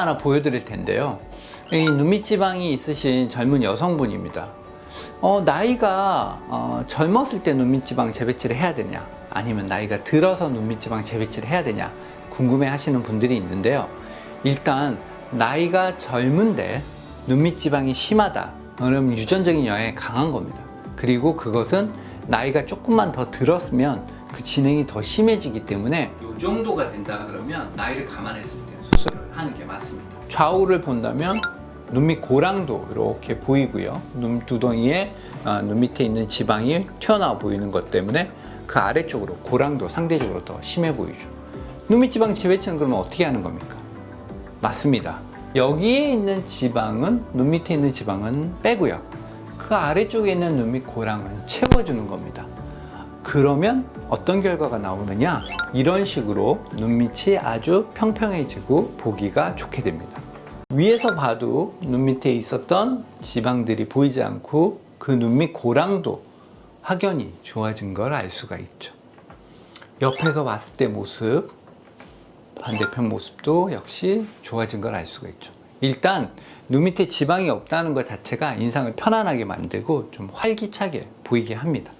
하나 보여드릴 텐데요. 이 눈밑지방이 있으신 젊은 여성분입니다. 어, 나이가 어, 젊었을 때 눈밑지방 재배치를 해야 되냐, 아니면 나이가 들어서 눈밑지방 재배치를 해야 되냐 궁금해 하시는 분들이 있는데요. 일단 나이가 젊은데 눈밑지방이 심하다. 그럼 유전적인 영향이 강한 겁니다. 그리고 그것은 나이가 조금만 더 들었으면 그 진행이 더 심해지기 때문에 이 정도가 된다 그러면 나이를 감안했을 때 수술을 하는 게 맞습니다. 좌우를 본다면 눈 밑 고랑도 이렇게 보이고요. 눈 두덩이에 아, 눈 밑에 있는 지방이 튀어나와 보이는 것 때문에 그 아래쪽으로 고랑도 상대적으로 더 심해 보이죠. 눈 밑 지방 재배치는 그러면 어떻게 하는 겁니까? 맞습니다. 여기에 있는 지방은 눈 밑에 있는 지방은 빼고요. 그 아래쪽에 있는 눈 밑 고랑은 채워주는 겁니다. 그러면 어떤 결과가 나오느냐? 이런 식으로 눈밑이 아주 평평해지고 보기가 좋게 됩니다. 위에서 봐도 눈 밑에 있었던 지방들이 보이지 않고 그 눈밑 고랑도 확연히 좋아진 걸 알 수가 있죠. 옆에서 봤을 때 모습, 반대편 모습도 역시 좋아진 걸 알 수가 있죠. 일단 눈 밑에 지방이 없다는 것 자체가 인상을 편안하게 만들고 좀 활기차게 보이게 합니다.